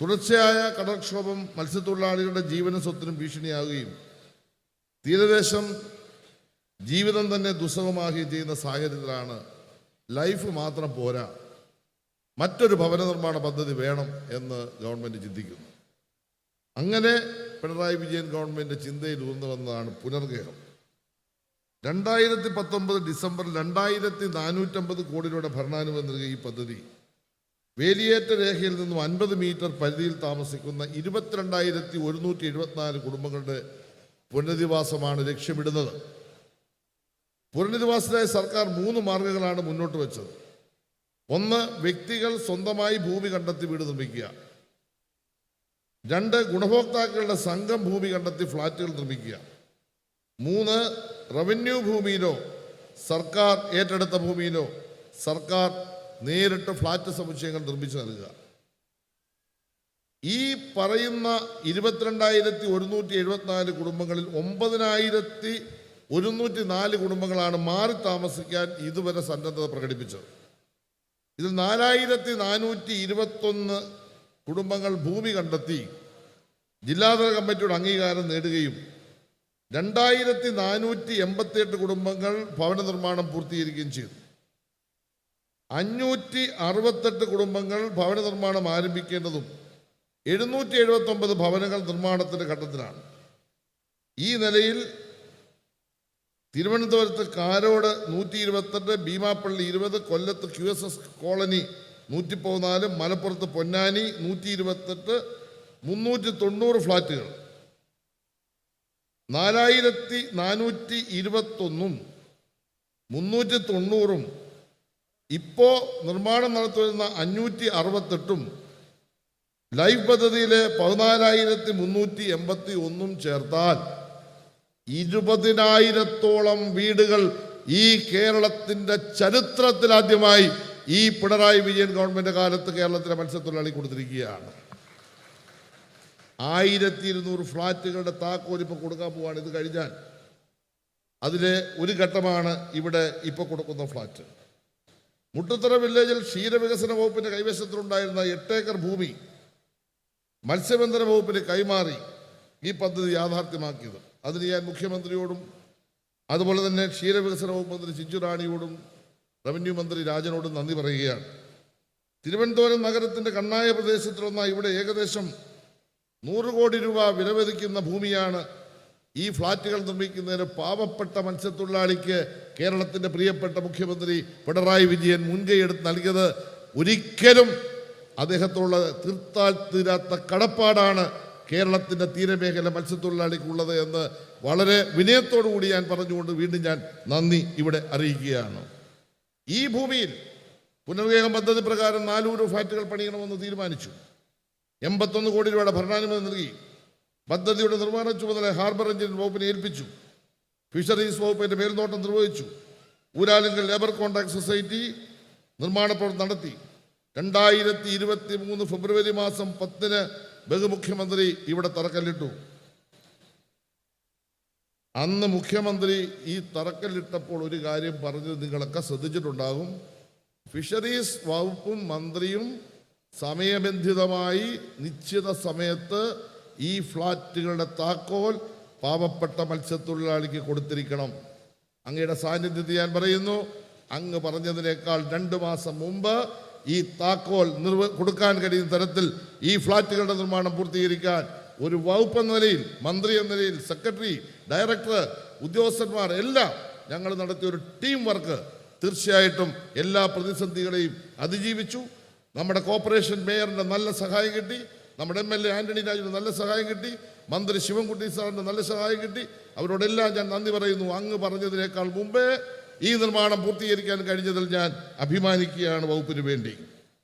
തുടർച്ചയായ കടൽക്ഷോഭം മത്സ്യത്തൊഴിലാളികളുടെ ജീവനും സ്വത്തിനും ഭീഷണിയാവുകയും തീരദേശം ജീവിതം തന്നെ ദുസ്സഹമാകുകയും ചെയ്യുന്ന സാഹചര്യത്തിലാണ് ലൈഫ് മാത്രം പോരാ. മറ്റൊരു ഭവന നിർമ്മാണ പദ്ധതി വേണം എന്ന് ഗവൺമെന്റ് ചിന്തിക്കുന്നു. അങ്ങനെ പിണറായി വിജയൻ ഗവൺമെന്റ് ചിന്തയിൽ ഊർന്നു വന്നതാണ് പുനർഗേഹം. രണ്ടായിരത്തി പത്തൊമ്പത് ഡിസംബർ രണ്ടായിരത്തി നാനൂറ്റമ്പത് കോടി രൂപയുടെ ഭരണാനുമതി നൽകിയ ഈ പദ്ധതി വേലിയേറ്റ രേഖയിൽ നിന്നും അൻപത് മീറ്റർ പരിധിയിൽ താമസിക്കുന്ന ഇരുപത്തിരണ്ടായിരത്തി ഒരുന്നൂറ്റി എഴുപത്തിനാല് കുടുംബങ്ങളുടെ പുനരധിവാസമാണ് ലക്ഷ്യമിടുന്നത്. പുനരധിവാസത്തിനായി സർക്കാർ മൂന്ന് മാർഗങ്ങളാണ് മുന്നോട്ട് വെച്ചത്. ഒന്ന് വ്യക്തികൾ സ്വന്തമായി ഭൂമി കണ്ടെത്തി വീട് നിർമ്മിക്കുക. രണ്ട് ഗുണഭോക്താക്കളുടെ സംഘം ഭൂമി കണ്ടെത്തി ഫ്ളാറ്റുകൾ നിർമ്മിക്കുക. മൂന്ന് റവന്യൂ ഭൂമിയിലോ സർക്കാർ ഏറ്റെടുത്ത ഭൂമിയിലോ സർക്കാർ നേരിട്ട് ഫ്ളാറ്റ് സമുച്ചയങ്ങൾ നിർമ്മിച്ചു നൽകുക. ഈ പറയുന്ന ഇരുപത്തിരണ്ടായിരത്തി ഒരുന്നൂറ്റി എഴുപത്തിനാല് കുടുംബങ്ങളിൽ ഒമ്പതിനായിരത്തി ഒരുന്നൂറ്റി നാല് കുടുംബങ്ങളാണ് മാറി താമസിക്കാൻ ഇതുവരെ സന്നദ്ധത പ്രകടിപ്പിച്ചത്. ഇതിൽ നാലായിരത്തി നാനൂറ്റി ഇരുപത്തൊന്ന് കുടുംബങ്ങൾ ഭൂമി കണ്ടെത്തി. ജില്ലാതല കമ്മിറ്റിയുടെ അംഗീകാരം നേടുകയും രണ്ടായിരത്തി നാനൂറ്റി എൺപത്തിയെട്ട് കുടുംബങ്ങൾ ഭവന നിർമ്മാണം പൂർത്തീകരിക്കുകയും ചെയ്തു. അഞ്ഞൂറ്റി അറുപത്തെട്ട് കുടുംബങ്ങൾ ഭവന നിർമ്മാണം ആരംഭിക്കേണ്ടതും എഴുന്നൂറ്റി എഴുപത്തി ഒമ്പത് ഭവനങ്ങൾ നിർമ്മാണത്തിന്റെ ഘട്ടത്തിലാണ്. ഈ നിലയിൽ തിരുവനന്തപുരത്ത് കാരോട് നൂറ്റി ഇരുപത്തെട്ട് ഭീമാപ്പള്ളി ഇരുപത് കൊല്ലത്ത് ക്യു എസ് എസ് കോളനി നൂറ്റി പതിനാല് മലപ്പുറത്ത് പൊന്നാനി നൂറ്റി ഇരുപത്തെട്ട് മുന്നൂറ്റി തൊണ്ണൂറ് ഫ്ലാറ്റുകൾ നാലായിരത്തി നാനൂറ്റി ഇരുപത്തൊന്നും മുന്നൂറ്റി തൊണ്ണൂറും ഇപ്പോ നിർമ്മാണം നടത്തുന്ന അഞ്ഞൂറ്റി അറുപത്തെട്ടും ലൈഫ് പദ്ധതിയിലെ പതിനാലായിരത്തി മുന്നൂറ്റി എൺപത്തി ഒന്നും ചേർത്താൽ ഇരുപതിനായിരത്തോളം വീടുകൾ ഈ കേരളത്തിന്റെ ചരിത്രത്തിലാദ്യമായി ഈ പിണറായി വിജയൻ ഗവൺമെന്റ് കാലത്ത് കേരളത്തിലെ മത്സ്യത്തൊഴിലാളി കൊടുത്തിരിക്കുകയാണ്. ആയിരത്തി ഇരുന്നൂറ് ഫ്ലാറ്റുകളുടെ താക്കോൽ ഇപ്പോൾ കൊടുക്കാൻ പോവാണ് ഇത് കഴിഞ്ഞാൽ. അതിലെ ഒരു ഘട്ടമാണ് ഇവിടെ ഇപ്പോൾ കൊടുക്കുന്ന ഫ്ലാറ്റ്. മുട്ടത്തറ വില്ലേജിൽ ക്ഷീരവികസന വകുപ്പിന്റെ കൈവശത്തിലുണ്ടായിരുന്ന എട്ടേക്കർ ഭൂമി മത്സ്യബന്ധന വകുപ്പിന് കൈമാറി ഈ പദ്ധതി യാഥാർത്ഥ്യമാക്കിയത്. അതിന് ഞാൻ മുഖ്യമന്ത്രിയോടും അതുപോലെ തന്നെ ക്ഷീരവികസന വകുപ്പ് മന്ത്രി ചിഞ്ചു റാണിയോടും റവന്യൂ മന്ത്രി രാജനോടും നന്ദി പറയുകയാണ്. തിരുവനന്തപുരം നഗരത്തിന്റെ കണ്ണായ പ്രദേശത്തിലൊന്ന ഇവിടെ ഏകദേശം നൂറ് കോടി രൂപ വിലവധിക്കുന്ന ഭൂമിയാണ് ഈ ഫ്ളാറ്റുകൾ നിർമ്മിക്കുന്നതിന് പാവപ്പെട്ട മത്സ്യത്തൊഴിലാളിക്ക് കേരളത്തിന്റെ പ്രിയപ്പെട്ട മുഖ്യമന്ത്രി പിണറായി വിജയൻ മുൻകൈയെടുത്ത് നൽകിയത് ഒരിക്കലും അദ്ദേഹത്തോട് തീർത്താൽ തീരാത്ത കടപ്പാടാണ് കേരളത്തിന്റെ തീരമേഖല മത്സ്യത്തൊഴിലാളിക്കുള്ളത് എന്ന് വളരെ വിനയത്തോടു കൂടി ഞാൻ പറഞ്ഞുകൊണ്ട് വീണ്ടും ഞാൻ നന്ദി ഇവിടെ അറിയിക്കുകയാണ്. ഈ ഭൂമിയിൽ പുനർവേഗം പദ്ധതി പ്രകാരം നാനൂറ് ഫ്ലാറ്റുകൾ പണിയണമെന്ന് തീരുമാനിച്ചു. എൺപത്തൊന്ന് കോടി രൂപയുടെ ഭരണാനുമതി നൽകി. പദ്ധതിയുടെ നിർമ്മാണ ചുമതല ഹാർബർ എഞ്ചിൻ വകുപ്പിനെ ഏൽപ്പിച്ചു. ഫിഷറീസ് വകുപ്പിന്റെ മേൽനോട്ടം നിർവഹിച്ചു. ഊരാലുങ്കൽ ലേബർ കോൺട്രാക്ട് സൊസൈറ്റി നിർമ്മാണ പ്രവർത്തനം നടത്തി. രണ്ടായിരത്തി ഇരുപത്തി മൂന്ന് ഫെബ്രുവരി മാസം പത്തിന് ബഹുമുഖ്യമന്ത്രി ഇവിടെ തറക്കല്ലിട്ടു. അന്ന് മുഖ്യമന്ത്രി ഈ തറക്കല്ലിട്ടപ്പോൾ ഒരു കാര്യം പറഞ്ഞത് നിങ്ങളൊക്കെ ശ്രദ്ധിച്ചിട്ടുണ്ടാകും. ഫിഷറീസ് വകുപ്പും മന്ത്രിയും സമയബന്ധിതമായി നിശ്ചിത സമയത്ത് ഈ ഫ്ലാറ്റുകളുടെ താക്കോൽ പാവപ്പെട്ട മത്സ്യത്തൊഴിലാളിക്ക് കൊടുത്തിരിക്കണം. അങ്ങയുടെ സാന്നിധ്യത്തിൽ ഞാൻ പറയുന്നു അങ്ങ് പറഞ്ഞതിനേക്കാൾ രണ്ട് മാസം മുമ്പ് ഈ താക്കോൽ നിർവ കൊടുക്കാൻ കഴിയുന്ന തരത്തിൽ ഈ ഫ്ളാറ്റുകളുടെ നിർമ്മാണം പൂർത്തീകരിക്കാൻ ഒരു വകുപ്പ് എന്ന നിലയിൽ മന്ത്രി എന്ന നിലയിൽ സെക്രട്ടറി ഡയറക്ടർ ഉദ്യോഗസ്ഥന്മാർ എല്ലാം ഞങ്ങൾ നടത്തിയ ഒരു ടീം വർക്ക് തീർച്ചയായിട്ടും എല്ലാ പ്രതിസന്ധികളെയും അതിജീവിച്ചു. നമ്മുടെ കോർപ്പറേഷൻ മേയറിന്റെ നല്ല സഹായം കിട്ടി. നമ്മുടെ എം എൽ എ ആന്റണി രാജുവിന് നല്ല സഹായം കിട്ടി. മന്ത്രി ശിവൻകുട്ടി സാറിന് നല്ല സഹായം കിട്ടി. അവരോടെല്ലാം ഞാൻ നന്ദി പറയുന്നു. അങ്ങ് പറഞ്ഞതിനേക്കാൾ മുമ്പേ ഈ നിർമ്മാണം പൂർത്തീകരിക്കാൻ കഴിഞ്ഞതിൽ ഞാൻ അഭിമാനിക്കുകയാണ് വകുപ്പിന് വേണ്ടി.